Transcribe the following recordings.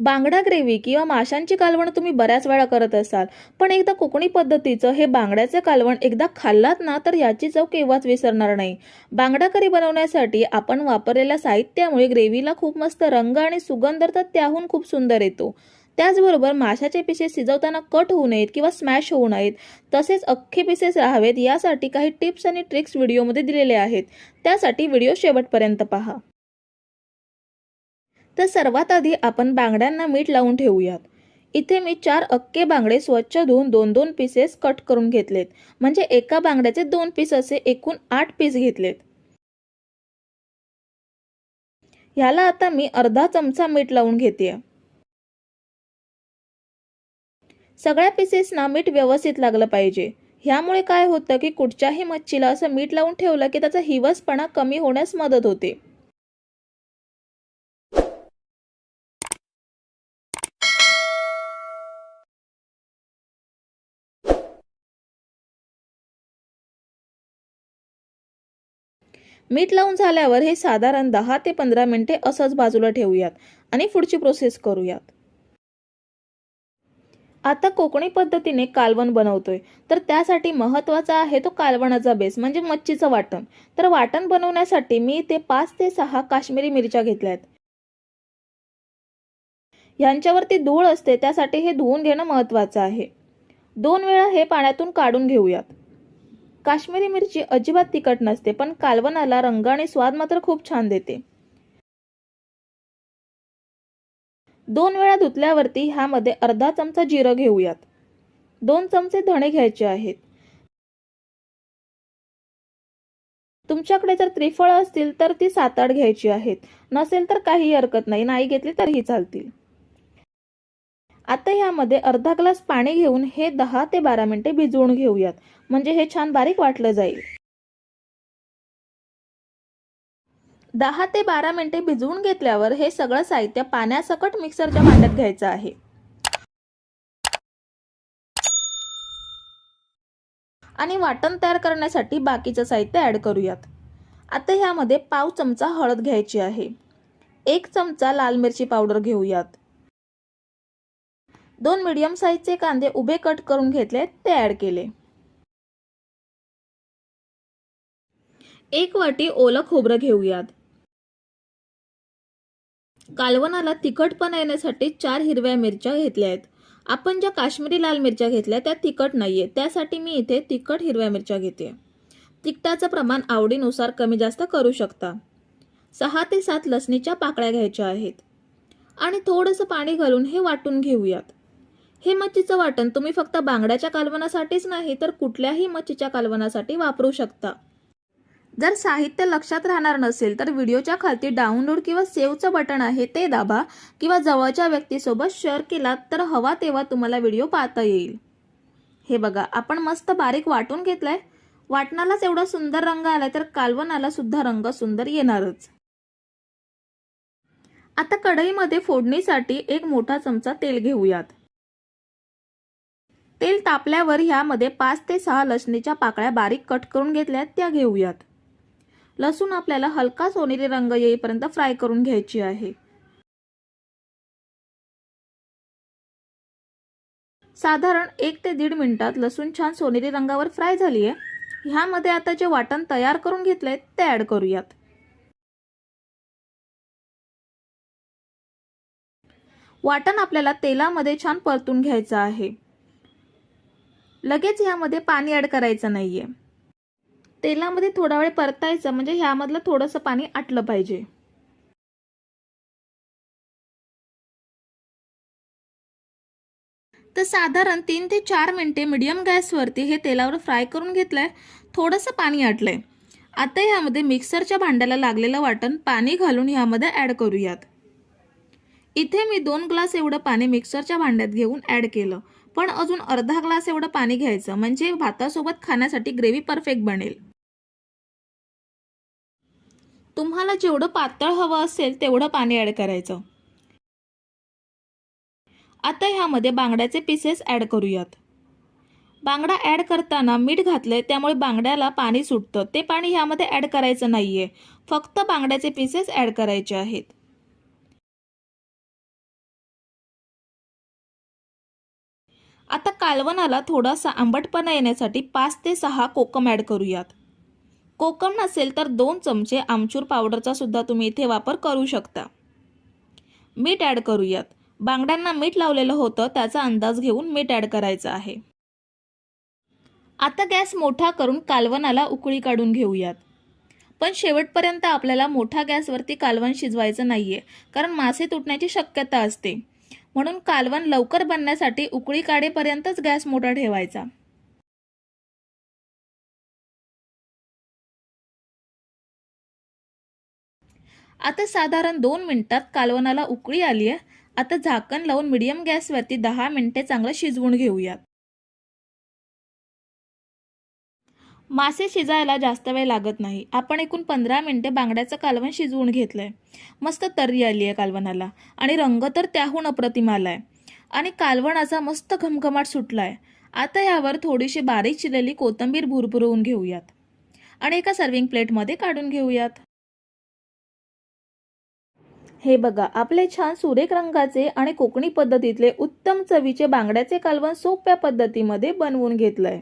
बांगडा ग्रेव्ही किंवा माशांची कालवण तुम्ही बऱ्याच वेळा करत असाल. पण एकदा कोकणी पद्धतीचं हे बांगड्याचे कालवण एकदा खाल्लात ना तर याची चव केव्हाच विसरणार नाही. बांगडा करी बनवण्यासाठी आपण वापरलेल्या साहित्यामुळे ग्रेव्हीला खूप मस्त रंग आणि सुगंध तर त्याहून खूप सुंदर येतो. त्याचबरोबर माशाचे पिसेस शिजवताना कट होऊ नयेत किंवा स्मॅश होऊ नयेत तसेच अख्खे पिसेस राहावेत यासाठी काही टिप्स आणि ट्रिक्स व्हिडिओमध्ये दिलेले आहेत. त्यासाठी व्हिडिओ शेवटपर्यंत पहा. तर सर्वात आधी आपण बांगड्यांना मीठ लावून ठेवूयात. इथे मी चार अक्के बांगडे स्वच्छ धुवून दोन दोन पीसेस कट करून घेतलेत. म्हणजे एका बांगड्याचे दोन पीस असे एकूण आठ पीस घेतलेत. ह्याला आता मी अर्धा चमचा मीठ लावून घेते सगळ्या पीसेसना मीठ व्यवस्थित लागलं पाहिजे. ह्यामुळे काय होतं की कुठच्याही मच्छीला असं मीठ लावून ठेवलं की त्याचा हिवसपणा कमी होण्यास मदत होते. मीठ लावून झाल्यावर हे साधारण दहा ते पंधरा मिनिटे असंच बाजूला ठेवूयात आणि पुढची प्रोसेस करूयात. आता कोकणी पद्धतीने कालवण बनवतोय. तर त्यासाठी महत्त्वाचा आहे तो कालवणाचा बेस म्हणजे मच्छीचं वाटण. तर वाटण बनवण्यासाठी मी ते पाच ते सहा काश्मीरी मिरच्या घेतल्यात. यांच्यावरती धूळ असते त्यासाठी हे धुवून घेणं महत्त्वाचं आहे. दोन वेळा हे पाण्यातून काढून घेऊयात. काश्मीरी मिरची अजिबात तिखट नसते पण कालवणाला रंग आणि स्वाद मात्र खूप छान देते. दोन वेळा धुतल्यावरती ह्यामध्ये अर्धा चमचा जिरं घेऊयात. दोन चमचे धणे घ्यायचे आहेत. तुमच्याकडे जर त्रिफळ असतील तर ती सात आठ घ्यायची आहेत. नसेल तर काही हरकत नाही नाही घेतली तरीही चालतील. आता ह्यामध्ये अर्धा ग्लास पाणी घेऊन हे दहा ते बारा मिनिटे भिजवून घेऊयात. म्हणजे हे छान बारीक वाटलं जाईल. दहा ते बारा मिनिटे भिजवून घेतल्यावर हे सगळं साहित्य पाण्यासकट मिक्सरच्या भांड्यात घ्यायचं आहे. आणि वाटण तयार करण्यासाठी बाकीचं साहित्य ॲड करूयात. आता ह्यामध्ये पाव चमचा हळद घ्यायची आहे. एक चमचा लाल मिरची पावडर घेऊयात. दोन मीडियम साईजचे कांदे उभे कट करून घेतले ते ॲड केले. एक वाटी ओलं खोबरं घेऊयात. कालवणाला तिखटपणा येण्यासाठी चार हिरव्या मिरच्या घेतल्या आहेत. आपण ज्या काश्मीरी लाल मिरच्या घेतल्या त्या तिखट नाहीये. त्यासाठी मी इथे तिखट हिरव्या मिरच्या घेते. तिखटाचं प्रमाण आवडीनुसार कमी जास्त करू शकता. सहा ते सात लसणीच्या पाकळ्या घ्यायच्या आहेत. आणि थोडंसं पाणी घालून हे वाटून घेऊयात. हे मच्छीचं वाटण तुम्ही फक्त बांगड्याच्या कालवणासाठीच नाही तर कुठल्याही मच्छीच्या कालवणासाठी वापरू शकता. जर साहित्य लक्षात राहणार नसेल तर व्हिडिओच्या खालती डाउनलोड किंवा सेव्हचं बटन आहे ते दाबा किंवा जवळच्या व्यक्तीसोबत शेअर केलात तर हवा तेव्हा तुम्हाला व्हिडिओ पाहता येईल. हे बघा आपण मस्त बारीक वाटून घेतलाय. वाटणालाच एवढा सुंदर रंग आलाय तर कालवणाला सुद्धा रंग सुंदर येणारच. आता कढईमध्ये फोडणीसाठी एक मोठा चमचा तेल घेऊयात. तेल तापल्यावर ह्यामध्ये पाच ते सहा लसणीच्या पाकळ्या बारीक कट करून घेतल्यात त्या घेऊयात. लसूण आपल्याला हलका सोनेरी रंग येईपर्यंत फ्राय करून घ्यायची आहे. साधारण एक ते दीड मिनिटात लसूण छान सोनेरी रंगावर फ्राय झाली आहे ह्यामध्ये आता जे वाटण तयार करून घेतलंय ते ऍड करूयात. वाटण आपल्याला तेलामध्ये छान परतून घ्यायचं आहे. लगेच ह्यामध्ये पाणी ऍड करायचं नाहीये. तेलामध्ये थोडा वेळ परतायचं म्हणजे ह्यामधलं थोडंसं पाणी आटलं पाहिजे. तर साधारण तीन ते चार मिनटे मीडियम गॅसवरती हे तेलावर फ्राय करून घेतलंय थोडंसं पाणी आटलंय. आता ह्यामध्ये मिक्सरच्या भांड्याला लागलेलं वाटण पाणी घालून ह्यामध्ये ॲड करूयात. इथे मी दोन ग्लास एवढं पाणी मिक्सरच्या भांड्यात घेऊन ॲड केलं. पण अजून अर्धा ग्लास एवढं पाणी घ्यायचं म्हणजे भातासोबत खाण्यासाठी ग्रेव्ही परफेक्ट बनेल. तुम्हाला जेवढं पातळ हवं असेल तेवढं पाणी ॲड करायचं. आता ह्यामध्ये बांगड्याचे पीसेस ॲड करूयात. बांगडा ॲड करताना मीठ घातलंय त्यामुळे बांगड्याला पाणी सुटतं. ते पाणी ह्यामध्ये ॲड करायचं नाहीये. फक्त बांगड्याचे पीसेस ॲड करायचे आहेत. आता कालवणाला थोडासा आंबटपणा येण्यासाठी पाच ते सहा कोकम ॲड करूयात. कोकम नसेल तर दोन चमचे आमचूर पावडरचा सुद्धा तुम्ही इथे वापर करू शकता. मीठ ॲड करूयात. बांगड्यांना मीठ लावलेलं होतं त्याचा अंदाज घेऊन मीठ ॲड करायचं आहे. आता गॅस मोठा करून कालवणाला उकळी काढून घेऊयात. पण शेवटपर्यंत आपल्याला मोठ्या गॅसवरती कालवण शिजवायचं नाही आहे कारण मासे तुटण्याची शक्यता असते. म्हणून कालवण लवकर बनण्यासाठी उकळी काढेपर्यंतच गॅस मोठा ठेवायचा. आता साधारण दोन मिनिटात कालवणाला उकळी आली आहे आता झाकण लावून मिडियम गॅसवरती दहा मिनिटे चांगलं शिजवून घेऊयात. मासे शिजायला जास्त वेळ लागत नाही. आपण एकूण पंधरा मिनटे बांगड्याचं कालवण शिजवून घेतलं आहे मस्त तर्री आली आहे कालवणाला. आणि रंग तर त्याहून अप्रतिम आहे. आणि कालवणाचा मस्त घमघमाट सुटला आहे आता यावर थोडीशी बारीक चिरलेली कोथिंबीर भुरभुरवून घेऊयात. आणि एका सर्विंग प्लेटमध्ये काढून घेऊयात. हे बघा आपले छान सुरेख रंगाचे आणि कोकणी पद्धतीतले उत्तम चवीचे बांगड्याचे कालवण सोप्या पद्धतीमध्ये बनवून घेतलंय.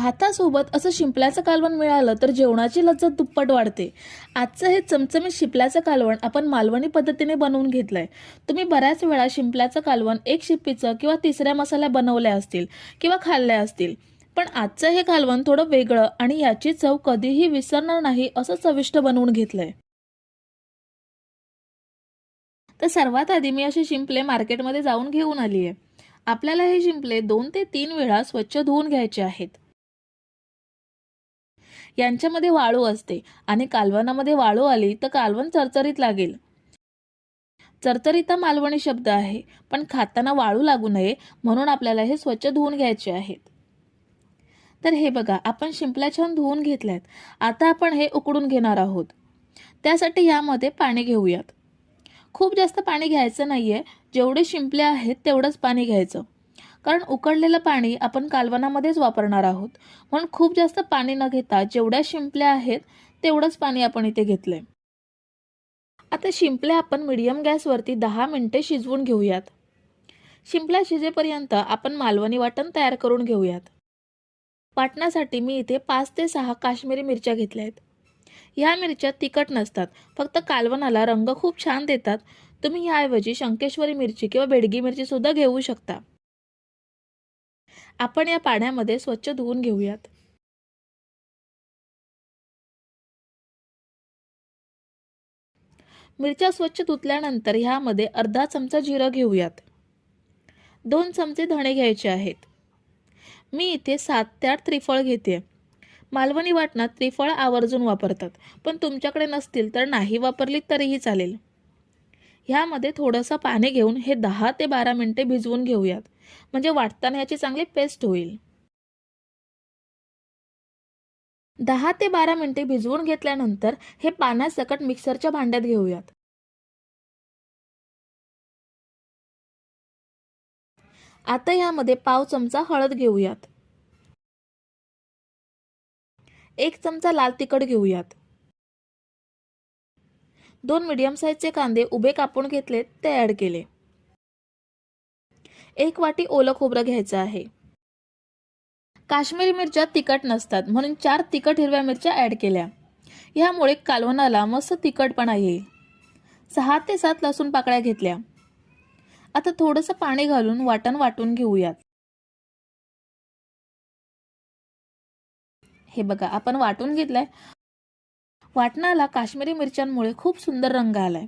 भातासोबत असं शिंपल्याचं कालवण मिळालं तर जेवणाची लज्जत दुप्पट वाढते. आजचं हे चमचमीत शिंपल्याचं कालवण आपण मालवणी पद्धतीने बनवून घेतलंय. तुम्ही बऱ्याच वेळा शिंपल्याचं कालवण एक शिप्पीचं किंवा तिसऱ्या मसाल्या बनवल्या असतील किंवा खाल्ल्या असतील. पण आजचं हे कालवण थोडं वेगळं आणि याची चव कधीही विसरणार नाही असं चविष्ट बनवून घेतलंय. तर सर्वात आधी मी असे शिंपले मार्केटमध्ये जाऊन घेऊन आली आहे आपल्याला हे शिंपले दोन ते तीन वेळा स्वच्छ धुवून घ्यायचे आहेत. यांच्यामध्ये वाळू असते आणि कालवणामध्ये वाळू आली तर कालवण चरचरीत लागेल. चरचरीत मालवणी शब्द आहे पण खाताना वाळू लागू नये म्हणून आपल्याला हे स्वच्छ धुवून घ्यायचे आहेत. तर हे बघा आपण शिंपल्या छान धुवून घेतल्यात. आता आपण हे उकडून घेणार आहोत. त्यासाठी यामध्ये पाणी घेऊयात. खूप जास्त पाणी घ्यायचं नाहीये. जेवढे शिंपले आहेत तेवढंच पाणी घ्यायचं. कारण उकडलेलं पाणी आपण कालवणामध्येच वापरणार आहोत. म्हणून खूप जास्त पाणी न घेता जेवढ्या शिंपल्या आहेत तेवढंच पाणी आपण इथे घेतलंय. आता शिंपल्या आपण मिडियम गॅसवरती दहा मिनटे शिजवून घेऊयात. शिंपल्या शिजेपर्यंत आपण मालवणी वाटण तयार करून घेऊयात. वाटण्यासाठी मी इथे पाच ते सहा काश्मीरी मिरच्या घेतल्या आहेत ह्या मिरच्या तिखट नसतात फक्त कालवणाला रंग खूप छान देतात. तुम्ही ह्याऐवजी शंकेश्वरी मिरची किंवा बेडगी मिरची सुद्धा घेऊ शकता. आपण या पाण्यामध्ये स्वच्छ धुवून घेऊयात. मिरच्या स्वच्छ धुतल्यानंतर ह्यामध्ये अर्धा चमचा जिरं घेऊयात. दोन चमचे धणे घ्यायचे आहेत. मी इथे सात ते आठ त्रिफळ घेते. मालवणी वाटणात त्रिफळ आवर्जून वापरतात पण तुमच्याकडे नसतील तर नाही वापरली तरीही चालेल. ह्यामध्ये थोडंसं पाणी घेऊन हे दहा ते बारा मिनटे भिजवून घेऊयात. म्हणजे वाटताना याची चांगली पेस्ट होईल. दहा ते बारा मिनिटे भिजवून घेतल्यानंतर हे पाण्यासकट मिक्सरच्या भांड्यात घेऊयात. आता यामध्ये पाव चमचा हळद घेऊयात. एक चमचा लाल तिखट घेऊयात. दोन मिडियम साईजचे कांदे उभे कापून घेतले ते ऍड केले. एक वाटी ओलं खोबरं घ्यायचं आहे. काश्मीरी मिरच्या तिखट नसतात म्हणून चार तिखट हिरव्या मिरच्या ॲड केल्या. ह्यामुळे कालवणाला मस्त तिखटपणा येईल. सहा ते सात लसूण पाकळ्या घेतल्या. आता थोडंसं पाणी घालून वाटण वाटून घेऊयात. हे बघा आपण वाटून घेतलंय. वाटणाला काश्मीरी मिरच्यांमुळे खूप सुंदर रंग आलाय.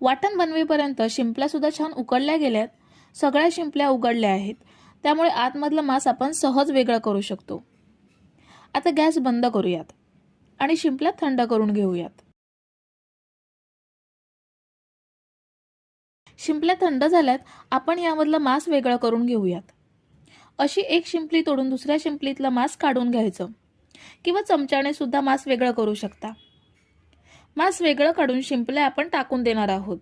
वाटण बनवेपर्यंत शिंपल्या सुद्धा छान उकडल्या गेल्यात. सगळ्या शिंपल्या उघडल्या आहेत. त्यामुळे आतमधलं मांस आपण सहज वेगळं करू शकतो. आता गॅस बंद करूयात आणि शिंपल्या थंड करून घेऊयात. शिंपल्या थंड झाल्यात आपण यामधलं मांस वेगळं करून घेऊयात. अशी एक शिंपली तोडून दुसऱ्या शिंपलीतलं मांस काढून घ्यायचं. किंवा चमच्याने सुद्धा मांस वेगळं करू शकता. मांस वेगळं काढून शिंपल्या आपण टाकून देणार आहोत.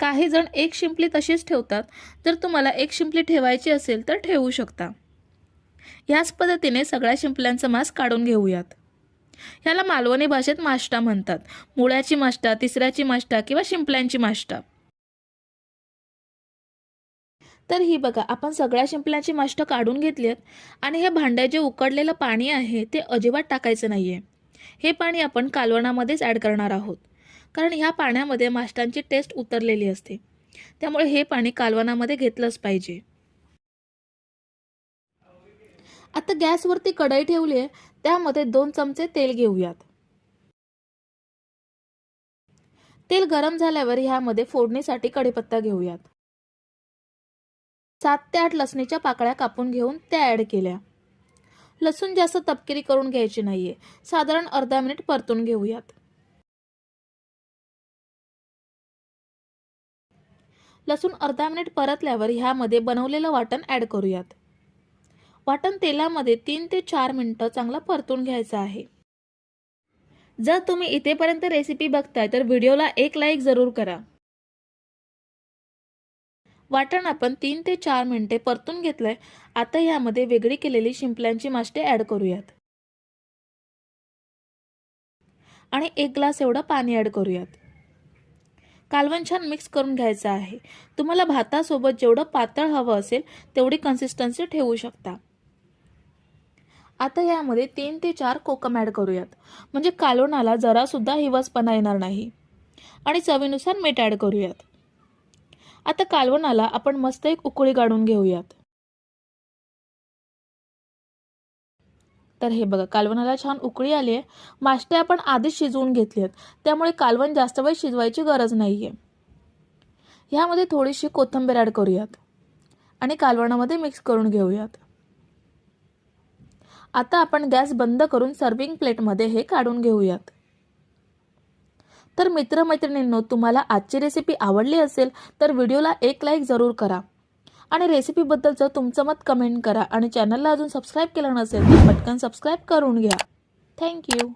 काही जण एक शिंपली तशीच ठेवतात. जर तुम्हाला एक शिंपली ठेवायची असेल तर ठेवू शकता. याच पद्धतीने सगळ्या शिंपल्यांचं मांस काढून घेऊयात. ह्याला मालवणी भाषेत माष्टा म्हणतात. मुळ्याची माष्टा तिसऱ्याची माष्टा किंवा शिंपल्यांची माष्टा. तर ही बघा आपण सगळ्या शिंपल्यांची माष्ट काढून घेतली आहेत आणि हे भांड्यात जे उकडलेलं पाणी आहे ते अजिबात टाकायचं नाही आहे हे पाणी आपण कालवणामध्येच ॲड करणार आहोत. कारण ह्या पाण्यामध्ये माशांची टेस्ट उतरलेली असते. त्यामुळे हे पाणी कालवणामध्ये घेतलंच पाहिजे. आता गॅसवरती कढई ठेवली आहे. त्यामध्ये दोन चमचे तेल घेऊयात. तेल गरम झाल्यावर ह्यामध्ये फोडणीसाठी कढीपत्ता घेऊयात. सात ते आठ लसणीच्या पाकळ्या कापून घेऊन त्या ॲड केल्या. लसूण जास्त तपकिरी करून घ्यायची नाहीये. साधारण अर्धा मिनिट परतून घेऊयात. लसूण अर्धा मिनिट परतल्यावर ह्यामध्ये बनवलेलं वाटण ॲड करूयात. वाटण तेलामध्ये तीन ते चार मिनिटं चांगलं परतून घ्यायचं आहे. जर तुम्ही इथेपर्यंत रेसिपी बघताय तर व्हिडिओला एक लाईक जरूर करा. वाटण आपण तीन ते चार मिनिटे परतून घेतलंय. आता यामध्ये वेगळी केलेली शिंपल्यांची माष्टे ॲड करूयात. आणि एक ग्लास एवढं पाणी ॲड करूयात. कालवण छान मिक्स करून घ्यायचं आहे. तुम्हाला भातासोबत जेवढं पातळ हवं असेल तेवढी कन्सिस्टन्सी ठेवू शकता. आता यामध्ये तीन ते चार कोकम ॲड करूयात. म्हणजे कालवणाला जरासुद्धा हिवसपणा येणार नाही. आणि चवीनुसार मीठ ॲड करूयात. आता कालवणाला आपण मस्त एक उकळी काढून घेऊयात. तर हे बघा कालवणाला छान उकळी आली आहे माष्टे आपण आधीच शिजवून घेतली आहेत त्यामुळे कालवण जास्त वेळ शिजवायची गरज नाही आहे ह्यामध्ये थोडीशी कोथिंबीर ॲड करूयात. आणि कालवणामध्ये मिक्स करून घेऊयात. आता आपण गॅस बंद करून सर्विंग प्लेटमध्ये हे काढून घेऊयात. तर मित्रमैत्रिणींनो तुम्हाला आजची रेसिपी आवडली असेल तर व्हिडिओला एक लाईक जरूर करा. आणि रेसिपीबद्दलचं तुमचं मत कमेंट करा आणि चॅनलला अजून सबस्क्राईब केलं नसेल तर पटकन सबस्क्राईब करून घ्या. थँक्यू